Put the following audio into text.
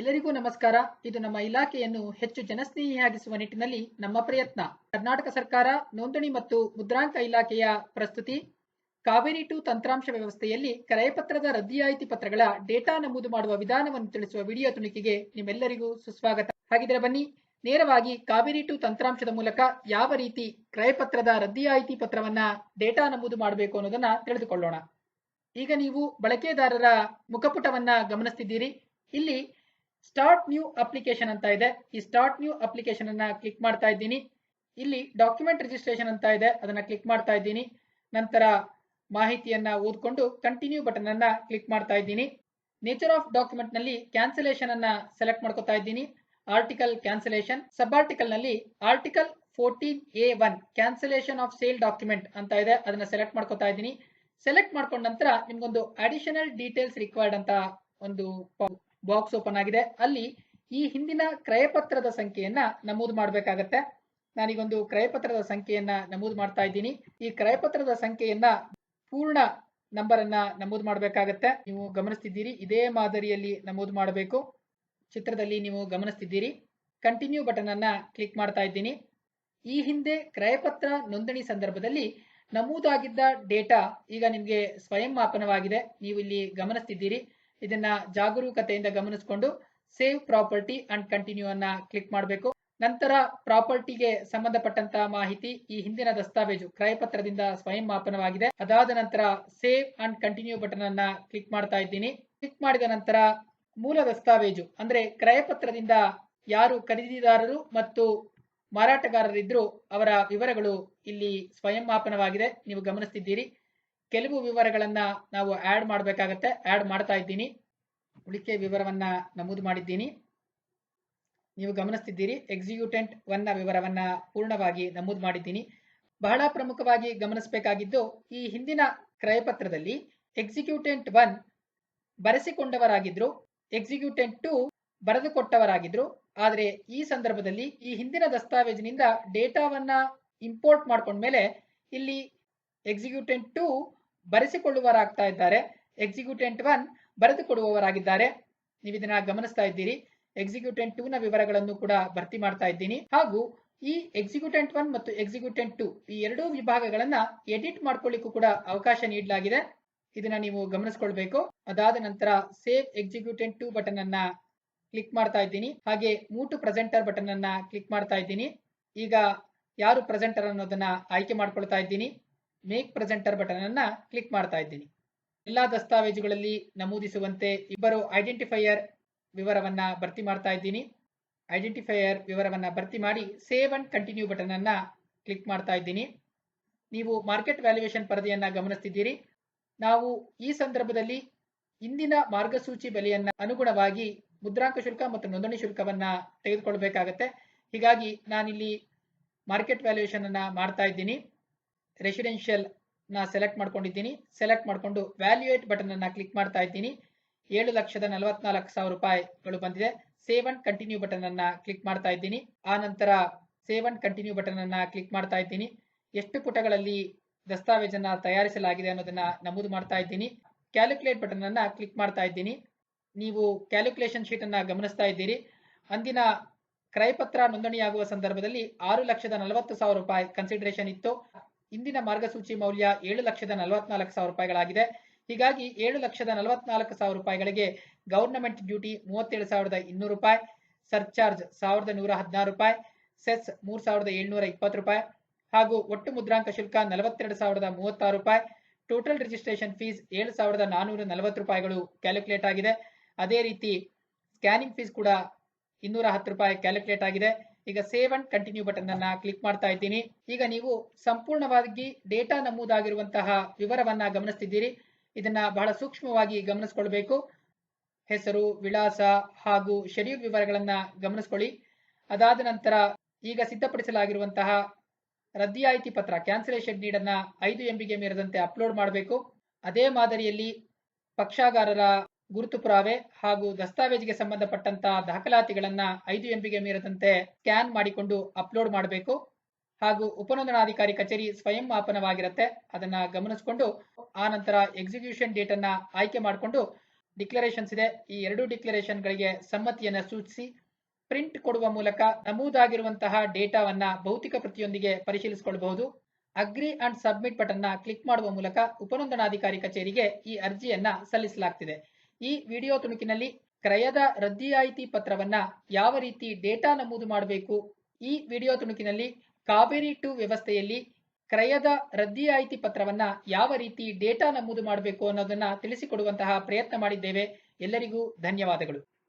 ಎಲ್ಲರಿಗೂ ನಮಸ್ಕಾರ. ಇದು ನಮ್ಮ ಇಲಾಖೆಯನ್ನು ಹೆಚ್ಚು ಜನಸ್ನೇಹಿಯಾಗಿಸುವ ನಿಟ್ಟಿನಲ್ಲಿ ನಮ್ಮ ಪ್ರಯತ್ನ. ಕರ್ನಾಟಕ ಸರ್ಕಾರ ನೋಂದಣಿ ಮತ್ತು ಮುದ್ರಾಂಕ ಇಲಾಖೆಯ ಪ್ರಸ್ತುತಿ. ಕಾವೇರಿ ಟು ತಂತ್ರಾಂಶ ವ್ಯವಸ್ಥೆಯಲ್ಲಿ ಕರೆಯಪತ್ರದ ರದ್ದಿಯಾಯಿತಿ ಪತ್ರಗಳ ಡೇಟಾ ನಮೂದು ಮಾಡುವ ವಿಧಾನವನ್ನು ತಿಳಿಸುವ ವಿಡಿಯೋ ತುಣುಕಿಗೆ ನಿಮ್ಮೆಲ್ಲರಿಗೂ ಸುಸ್ವಾಗತ. ಹಾಗಿದ್ರೆ ಬನ್ನಿ, ನೇರವಾಗಿ ಕಾವೇರಿ ಟು ತಂತ್ರಾಂಶದ ಮೂಲಕ ಯಾವ ರೀತಿ ಕ್ರಯಪತ್ರದ ರದ್ದಿಯಾಯಿತಿ ಪತ್ರವನ್ನ ಡೇಟಾ ನಮೂದು ಮಾಡಬೇಕು ಅನ್ನೋದನ್ನ ತಿಳಿದುಕೊಳ್ಳೋಣ. ಈಗ ನೀವು ಬಳಕೆದಾರರ ಮುಖಪುಟವನ್ನ ಗಮನಿಸ್ತಿದ್ದೀರಿ. ಇಲ್ಲಿ ಸ್ಟಾರ್ಟ್ ನ್ಯೂ ಅಪ್ಲಿಕೇಶನ್ ಅಂತ ಇದೆ. ಈ ಸ್ಟಾರ್ಟ್ ನ್ಯೂ ಅಪ್ಲಿಕೇಶನ್ ಅನ್ನ ಕ್ಲಿಕ್ ಮಾಡ್ತಾ ಇದ್ದೀನಿ. ಇಲ್ಲಿ ಡಾಕ್ಯುಮೆಂಟ್ ರಿಜಿಸ್ಟ್ರೇಷನ್ ಅಂತ ಇದೆ. ಅದನ್ನ ಕ್ಲಿಕ್ ಮಾಡ್ತಾ ಇದ್ದೀನಿ. ನಂತರ ಮಾಹಿತಿಯನ್ನ ಓದ್ಕೊಂಡು ಕಂಟಿನ್ಯೂ ಬಟನ್ ಅನ್ನ ಕ್ಲಿಕ್ ಮಾಡ್ತಾ ಇದ್ದೀನಿ. ನೇಚರ್ ಆಫ್ ಡಾಕ್ಯುಮೆಂಟ್ನಲ್ಲಿ ಕ್ಯಾನ್ಸಲೇಷನ್ ಅನ್ನ ಸೆಲೆಕ್ಟ್ ಮಾಡ್ಕೊತಾ ಇದ್ದೀನಿ. Article cancellation sub ಆರ್ಟಿಕಲ್ನಲ್ಲಿ article fourteen A one cancellation of sale document ಅಂತ ಇದೆ. ಅದನ್ನ ಸೆಲೆಕ್ಟ್ ಮಾಡ್ಕೊತಾ ಇದ್ದೀನಿ. ಸೆಲೆಕ್ಟ್ ಮಾಡ್ಕೊಂಡ ನಂತರ ನಿಮ್ಗೊಂದು ಅಡಿಷನಲ್ ಡೀಟೇಲ್ಸ್ ರಿಕ್ವೈರ್ಡ್ ಅಂತ ಒಂದು ಬಾಕ್ಸ್ ಓಪನ್ ಆಗಿದೆ. ಅಲ್ಲಿ ಈ ಹಿಂದಿನ ಕ್ರಯಪತ್ರದ ಸಂಖ್ಯೆಯನ್ನ ನಮೂದು ಮಾಡಬೇಕಾಗತ್ತೆ. ನಾನೀಗೊಂದು ಕ್ರಯಪತ್ರದ ಸಂಖ್ಯೆಯನ್ನ ನಮೂದು ಮಾಡ್ತಾ ಇದ್ದೀನಿ. ಈ ಕ್ರಯಪತ್ರದ ಸಂಖ್ಯೆಯನ್ನ ಪೂರ್ಣ ನಂಬರ್ ಅನ್ನ ನಮೂದು ಮಾಡಬೇಕಾಗತ್ತೆ. ನೀವು ಗಮನಿಸ್ತಿದ್ದೀರಿ, ಇದೇ ಮಾದರಿಯಲ್ಲಿ ನಮೂದು ಮಾಡಬೇಕು. ಚಿತ್ರದಲ್ಲಿ ನೀವು ಗಮನಿಸ್ತಿದ್ದೀರಿ. ಕಂಟಿನ್ಯೂ ಬಟನ್ ಅನ್ನ ಕ್ಲಿಕ್ ಮಾಡ್ತಾ ಇದ್ದೀನಿ. ಈ ಹಿಂದೆ ಕ್ರಯಪತ್ರ ನೋಂದಣಿ ಸಂದರ್ಭದಲ್ಲಿ ನಮೂದಾಗಿದ್ದ ಡೇಟಾ ಈಗ ನಿಮಗೆ ಸ್ವಯಂ ಮಾಪನವಾಗಿದೆ ನೀವು ಇಲ್ಲಿ ಗಮನಿಸ್ತಿದ್ದೀರಿ. ಇದನ್ನ ಜಾಗರೂಕತೆಯಿಂದ ಗಮನಿಸಿಕೊಂಡು ಸೇವ್ ಪ್ರಾಪರ್ಟಿ ಅಂಡ್ ಕಂಟಿನ್ಯೂ ಅನ್ನ ಕ್ಲಿಕ್ ಮಾಡಬೇಕು. ನಂತರ ಪ್ರಾಪರ್ಟಿಗೆ ಸಂಬಂಧಪಟ್ಟಂತಹ ಮಾಹಿತಿ ಈ ಹಿಂದಿನ ದಸ್ತಾವೇಜು ಕ್ರಯಪತ್ರದಿಂದ ಸ್ವಯಂ ಮಾಪನವಾಗಿದೆ ಅದಾದ ನಂತರ ಸೇವ್ ಅಂಡ್ ಕಂಟಿನ್ಯೂ ಬಟನ್ ಅನ್ನ ಕ್ಲಿಕ್ ಮಾಡ್ತಾ ಇದ್ದೀನಿ. ಕ್ಲಿಕ್ ಮಾಡಿದ ನಂತರ ಮೂಲ ದಸ್ತಾವೇಜು, ಅಂದ್ರೆ ಕ್ರಯಪತ್ರದಿಂದ ಯಾರು ಖರೀದಿದಾರರು ಮತ್ತು ಮಾರಾಟಗಾರರಿದ್ರು ಅವರ ವಿವರಗಳು ಇಲ್ಲಿ ಸ್ವಯಂ ಮಾಪನವಾಗಿದೆ ನೀವು ಗಮನಿಸ್ತಿದ್ದೀರಿ. ಕೆಲವು ವಿವರಗಳನ್ನ ನಾವು ಆಡ್ ಮಾಡಬೇಕಾಗತ್ತೆ. ಆಡ್ ಮಾಡ್ತಾ ಇದ್ದೀನಿ. ಉಳಿಕೆ ವಿವರವನ್ನ ನಮೂದು ಮಾಡಿದ್ದೀನಿ. ನೀವು ಗಮನಿಸ್ತಿದ್ದೀರಿ ಎಕ್ಸಿಕ್ಯೂಟೆಂಟ್ ಒನ್ನ ವಿವರವನ್ನ ಪೂರ್ಣವಾಗಿ ನಮೂದು ಮಾಡಿದ್ದೀನಿ. ಬಹಳ ಪ್ರಮುಖವಾಗಿ ಗಮನಿಸಬೇಕಾಗಿದ್ದು, ಈ ಹಿಂದಿನ ಕ್ರಯಪತ್ರದಲ್ಲಿ ಎಕ್ಸಿಕ್ಯೂಟೆಂಟ್ ಒನ್ ಬರೆಸಿಕೊಂಡವರಾಗಿದ್ರು ಎಕ್ಸಿಕ್ಯೂಟೆಂಟ್ ಟು ಬರೆದುಕೊಟ್ಟವರಾಗಿದ್ರು. ಆದರೆ ಈ ಸಂದರ್ಭದಲ್ಲಿ ಈ ಹಿಂದಿನ ದಸ್ತಾವೇಜಿನಿಂದ ಡೇಟಾವನ್ನ ಇಂಪೋರ್ಟ್ ಮಾಡ್ಕೊಂಡ್ಮೇಲೆ ಇಲ್ಲಿ ಎಕ್ಸಿಕ್ಯೂಟೆಂಟ್ ಟು ಬರೆಸಿಕೊಳ್ಳುವರಾಗ್ತಾ ಇದ್ದಾರೆ. ಎಕ್ಸಿಕ್ಯೂಟೆಂಟ್ ಒನ್ ಬರೆದುಕೊಡುವವರಾಗಿದ್ದಾರೆ. ನೀವು ಇದನ್ನ ಗಮನಿಸ್ತಾ ಇದ್ದೀರಿ. ಎಕ್ಸಿಕ್ಯೂಟೆಂಟ್ ಟೂ ನ ವಿವರಗಳನ್ನು ಕೂಡ ಭರ್ತಿ ಮಾಡ್ತಾ ಇದ್ದೀನಿ. ಹಾಗೂ ಈ ಎಕ್ಸಿಕ್ಯೂಟೆಂಟ್ ಒನ್ ಮತ್ತು ಎಕ್ಸಿಕ್ಯೂಟೆಂಟ್ ಟು ಈ ಎರಡೂ ವಿಭಾಗಗಳನ್ನ ಎಡಿಟ್ ಮಾಡ್ಕೊಳ್ಳಿಕ್ಕೂ ಕೂಡ ಅವಕಾಶ ನೀಡಲಾಗಿದೆ. ಇದನ್ನ ನೀವು ಗಮನಿಸ್ಕೊಳ್ಬೇಕು. ಅದಾದ ನಂತರ ಸೇವ್ ಎಕ್ಸಿಕ್ಯೂಟೆಂಟ್ ಟು ಬಟನ್ ಅನ್ನ ಕ್ಲಿಕ್ ಮಾಡ್ತಾ ಇದ್ದೀನಿ. ಹಾಗೆ ಮೂಟು ಪ್ರೆಸೆಂಟರ್ ಬಟನ್ ಅನ್ನ ಕ್ಲಿಕ್ ಮಾಡ್ತಾ ಇದ್ದೀನಿ. ಈಗ ಯಾರು ಪ್ರೆಸೆಂಟರ್ ಅನ್ನೋದನ್ನ ಆಯ್ಕೆ ಮಾಡ್ಕೊಳ್ತಾ ಇದ್ದೀನಿ. ಮೇಕ್ ಪ್ರೆಸೆಂಟರ್ ಬಟನ್ ಅನ್ನ ಕ್ಲಿಕ್ ಮಾಡ್ತಾ ಇದ್ದೀನಿ. ಎಲ್ಲಾ ದಸ್ತಾವೇಜುಗಳಲ್ಲಿ ನಮೂದಿಸುವಂತೆ ಇಬ್ಬರು ಐಡೆಂಟಿಫೈಯರ್ ವಿವರವನ್ನ ಭರ್ತಿ ಮಾಡ್ತಾ ಇದ್ದೀನಿ. ಐಡೆಂಟಿಫೈಯರ್ ವಿವರವನ್ನ ಭರ್ತಿ ಮಾಡಿ ಸೇವ್ ಅಂಡ್ ಕಂಟಿನ್ಯೂ ಬಟನ್ ಅನ್ನ ಕ್ಲಿಕ್ ಮಾಡ್ತಾ ಇದ್ದೀನಿ. ನೀವು ಮಾರ್ಕೆಟ್ ವ್ಯಾಲ್ಯೂಯೇಷನ್ ಪರದೆಯನ್ನ ಗಮನಿಸ್ತಿದ್ದೀರಿ. ನಾವು ಈ ಸಂದರ್ಭದಲ್ಲಿ ಇಂದಿನ ಮಾರ್ಗಸೂಚಿ ಬೆಲೆಯನ್ನ ಅನುಗುಣವಾಗಿ ಮುದ್ರಾಂಕ ಶುಲ್ಕ ಮತ್ತು ನೋಂದಣಿ ಶುಲ್ಕವನ್ನ ತೆಗೆದುಕೊಳ್ಬೇಕಾಗತ್ತೆ. ಹೀಗಾಗಿ ನಾನಿಲ್ಲಿ ಮಾರ್ಕೆಟ್ ವ್ಯಾಲ್ಯೂಯೇಷನ್ ಅನ್ನ ಮಾಡ್ತಾ ಇದ್ದೀನಿ. ರೆಸಿಡೆನ್ಷಿಯಲ್ನ ಸೆಲೆಕ್ಟ್ ಮಾಡ್ಕೊಂಡಿದ್ದೀನಿ. ಸೆಲೆಕ್ಟ್ ಮಾಡಿಕೊಂಡು ವ್ಯಾಲ್ಯೂಯೇಟ್ ಬಟನ್ ಅನ್ನ ಕ್ಲಿಕ್ ಮಾಡ್ತಾ ಇದ್ದೀನಿ. ಏಳು ಲಕ್ಷದ ನಲವತ್ನಾಲ್ಕು ಸಾವಿರ ರೂಪಾಯಿಗಳು ಬಂದಿದೆ. ಸೇವ್ ಅಂಡ್ ಕಂಟಿನ್ಯೂ ಬಟನ್ ಅನ್ನ ಕ್ಲಿಕ್ ಮಾಡ್ತಾ ಇದ್ದೀನಿ. ಆ ನಂತರ ಸೇವ್ ಅಂಡ್ ಕಂಟಿನ್ಯೂ ಬಟನ್ ಅನ್ನ ಕ್ಲಿಕ್ ಮಾಡ್ತಾ ಇದ್ದೀನಿ. ಎಷ್ಟು ಪುಟಗಳಲ್ಲಿ ದಸ್ತಾವೇಜನ್ನ ತಯಾರಿಸಲಾಗಿದೆ ಅನ್ನೋದನ್ನ ನಮೂದು ಮಾಡ್ತಾ ಇದ್ದೀನಿ. ಕ್ಯಾಲ್ಕುಲೇಟ್ ಬಟನ್ ಅನ್ನ ಕ್ಲಿಕ್ ಮಾಡ್ತಾ ಇದ್ದೀನಿ. ನೀವು ಕ್ಯಾಲ್ಕುಲೇಷನ್ ಶೀಟ್ ಅನ್ನ ಗಮನಿಸ್ತಾ ಇದ್ದೀರಿ. ಅಂದಿನ ಕ್ರಯಪತ್ರ ನೋಂದಣಿಯಾಗುವ ಸಂದರ್ಭದಲ್ಲಿ ಆರು ಲಕ್ಷದ ನಲವತ್ತು ಸಾವಿರ ರೂಪಾಯಿ ಕನ್ಸಿಡರೇಷನ್ ಇತ್ತು. ಇಂದಿನ ಮಾರ್ಗಸೂಚಿ ಮೌಲ್ಯ ಏಳು ಲಕ್ಷದ ನಲವತ್ನಾಲ್ಕು ಸಾವಿರ ರೂಪಾಯಿಗಳಾಗಿದೆ. ಹೀಗಾಗಿ ಏಳು ಲಕ್ಷದ ನಲವತ್ನಾಲ್ಕು ಸಾವಿರ ರೂಪಾಯಿಗಳಿಗೆ ಗವರ್ನಮೆಂಟ್ ಡ್ಯೂಟಿ ಮೂವತ್ತೇಳು ಸಾವಿರದ ಇನ್ನೂರು ರೂಪಾಯಿ, ಸರ್ಚಾರ್ಜ್ ಸಾವಿರದ ನೂರ ಹದಿನಾರು ರೂಪಾಯಿ, ಸೆಸ್ ಮೂರು ಸಾವಿರದ ಏಳ್ನೂರ ಇಪ್ಪತ್ತು ರೂಪಾಯಿ, ಹಾಗೂ ಒಟ್ಟು ಮುದ್ರಾಂಕ ಶುಲ್ಕ ನಲವತ್ತೆರಡು ಸಾವಿರದ ಮೂವತ್ತಾರು ರೂಪಾಯಿ. ಟೋಟಲ್ ರಿಜಿಸ್ಟ್ರೇಷನ್ ಫೀಸ್ ಏಳು ಸಾವಿರದ ನಾನೂರ ನಲವತ್ತು ರೂಪಾಯಿಗಳು ಕ್ಯಾಲ್ಕುಲೇಟ್ ಆಗಿದೆ. ಅದೇ ರೀತಿ ಸ್ಕ್ಯಾನಿಂಗ್ ಫೀಸ್ ಕೂಡ ಇನ್ನೂರ ಹತ್ತು ರೂಪಾಯಿ ಕ್ಯಾಲ್ಕುಲೇಟ್ ಆಗಿದೆ. ಈಗ ಸೇವ್ ಅಂಡ್ ಕಂಟಿನ್ಯೂ ಬಟನ್ ಅನ್ನ ಕ್ಲಿಕ್ ಮಾಡ್ತಾ ಇದ್ದೀನಿ. ಈಗ ನೀವು ಸಂಪೂರ್ಣವಾಗಿ ಡೇಟಾ ನಮೂದಾಗಿರುವಂತಹ ವಿವರವನ್ನ ಗಮನಿಸ್ತಿದ್ದೀರಿ. ಇದನ್ನ ಬಹಳ ಸೂಕ್ಷ್ಮವಾಗಿ ಗಮನಿಸ್ಕೊಳ್ಬೇಕು. ಹೆಸರು, ವಿಳಾಸ ಹಾಗೂ ಶೆಡ್ಯೂಲ್ ವಿವರಗಳನ್ನ ಗಮನಿಸ್ಕೊಳ್ಳಿ. ಅದಾದ ನಂತರ ಈಗ ಸಿದ್ಧಪಡಿಸಲಾಗಿರುವಂತಹ ರದ್ದಿಯಾಯಿತಿ ಪತ್ರ ಕ್ಯಾನ್ಸಲೇಷನ್ ನೀಡನ್ನ ಐದು ಎಂಬಿಗೆ ಮೀರದಂತೆ ಅಪ್ಲೋಡ್ ಮಾಡಬೇಕು. ಅದೇ ಮಾದರಿಯಲ್ಲಿ ಪಕ್ಷಗಾರರ ಗುರುತು ಪುರಾವೆ ಹಾಗೂ ದಸ್ತಾವೇಜಿಗೆ ಸಂಬಂಧಪಟ್ಟಂತಹ ದಾಖಲಾತಿಗಳನ್ನ ಐದು ಎಂಬಿಗೆ ಮೀರದಂತೆ ಸ್ಕ್ಯಾನ್ ಮಾಡಿಕೊಂಡು ಅಪ್ಲೋಡ್ ಮಾಡಬೇಕು. ಹಾಗೂ ಉಪನೋಂದಣಾಧಿಕಾರಿ ಕಚೇರಿ ಸ್ವಯಂ ಮಾಪನವಾಗಿರುತ್ತೆ. ಅದನ್ನ ಗಮನಿಸಿಕೊಂಡು ಆ ನಂತರ ಎಕ್ಸಿಕ್ಯೂಷನ್ ಡೇಟ್ ಅನ್ನ ಆಯ್ಕೆ ಮಾಡಿಕೊಂಡು ಡಿಕ್ಲರೇಷನ್ಸ್ ಇದೆ. ಈ ಎರಡು ಡಿಕ್ಲರೇಷನ್ಗಳಿಗೆ ಸಮ್ಮತಿಯನ್ನು ಸೂಚಿಸಿ ಪ್ರಿಂಟ್ ಕೊಡುವ ಮೂಲಕ ನಮೂದಾಗಿರುವಂತಹ ಡೇಟಾವನ್ನ ಭೌತಿಕ ಪ್ರತಿಯೊಂದಿಗೆ ಪರಿಶೀಲಿಸಿಕೊಳ್ಳಬಹುದು ಅಗ್ರಿ ಅಂಡ್ ಸಬ್ಮಿಟ್ ಬಟನ್ನ ಕ್ಲಿಕ್ ಮಾಡುವ ಮೂಲಕ ಉಪನೋಂದಣಾಧಿಕಾರಿ ಕಚೇರಿಗೆ ಈ ಅರ್ಜಿಯನ್ನ ಸಲ್ಲಿಸಲಾಗ್ತಿದೆ. ಈ ವಿಡಿಯೋ ತುಣುಕಿನಲ್ಲಿ ಕ್ರಯದ ರದ್ದಿಯಾಯಿತಿ ಪತ್ರವನ್ನ ಯಾವ ರೀತಿ ಡೇಟಾ ನಮೂದು ಮಾಡಬೇಕು? ಈ ವಿಡಿಯೋ ತುಣುಕಿನಲ್ಲಿ ಕಾವೇರಿ ಟು ವ್ಯವಸ್ಥೆಯಲ್ಲಿ ಕ್ರಯದ ರದ್ದಿಯಾಯಿತಿ ಪತ್ರವನ್ನ ಯಾವ ರೀತಿ ಡೇಟಾ ನಮೂದು ಮಾಡಬೇಕು ಅನ್ನೋದನ್ನ ತಿಳಿಸಿಕೊಡುವಂತಹ ಪ್ರಯತ್ನ ಮಾಡಿದ್ದೇವೆ. ಎಲ್ಲರಿಗೂ ಧನ್ಯವಾದಗಳು.